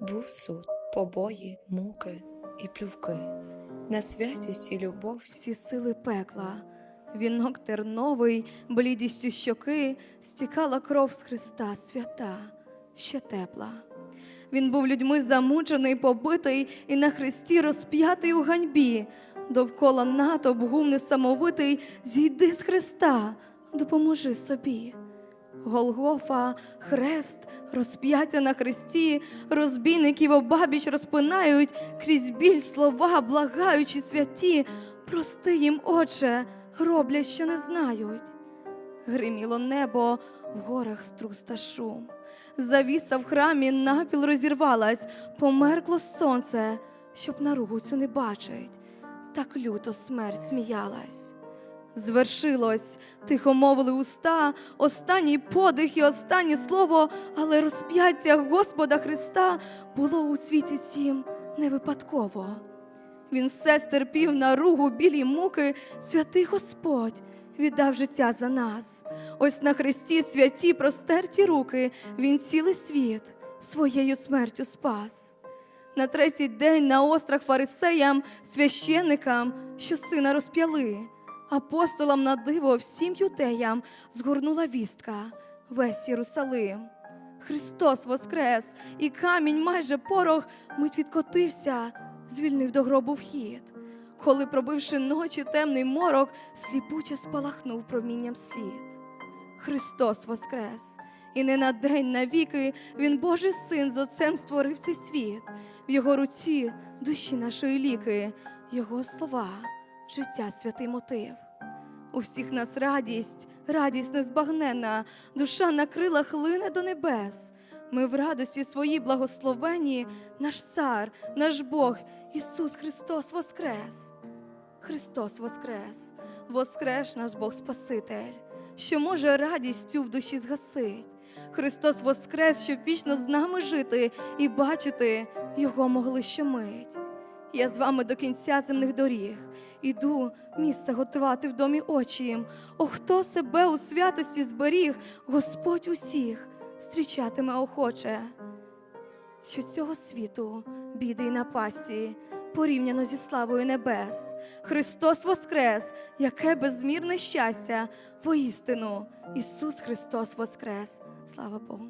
Був суд, побої, муки і плювки. На святість і любов всі сили пекла. Вінок терновий, блідістю щоки, стікала кров з Христа свята, ще тепла. Він був людьми замучений, побитий і на хресті розп'ятий у ганьбі. Довкола натовп гум несамовитий, зійди з Христа, допоможи собі. Голгофа, хрест, розп'яття на хресті, розбійників обабіч розпинають, крізь біль слова, благаючи святі, прости їм, Отче, роблять, що не знають. Гриміло небо, в горах струс та шум. Завіса в храмі напіл розірвалась, померкло сонце, щоб наругу цю не бачить. Так люто смерть сміялась. Звершилось, тихо мовили уста, останній подих і останнє слово, але розп'яття Господа Христа було у світі цім не випадково. Він все стерпів на ругу білі муки, святий Господь віддав життя за нас. Ось на хресті святі простерті руки, він цілий світ своєю смертю спас. На третій день на острах фарисеям, священникам, що сина розп'яли, апостолам на диво всім юдеям згорнула вістка весь Єрусалим. Христос воскрес, і камінь майже порох мить відкотився, звільнив до гробу вхід. Коли, пробивши ночі темний морок, сліпуче спалахнув промінням слід. Христос воскрес, і не на день навіки Він Божий син з Отцем створив цей світ. В його руці душі нашої ліки, Його слова, життя святий мотив. У всіх нас радість, радість незбагненна, душа на крилах лине до небес. Ми в радості своїй благословенні, наш цар, наш Бог, Ісус Христос Воскрес. Христос Воскрес, Воскреш наш Бог Спаситель, що може радістю в душі згасить. Христос Воскрес, щоб вічно з нами жити і бачити Його могли щомить. Я з вами до кінця земних доріг. Іду місце готувати в домі очієм. О, хто себе у святості зберіг, Господь усіх зустрічатиме охоче. Що цього світу біди й напасті порівняно зі славою небес. Христос Воскрес, яке безмірне щастя, воістину, Ісус Христос Воскрес. Слава Богу.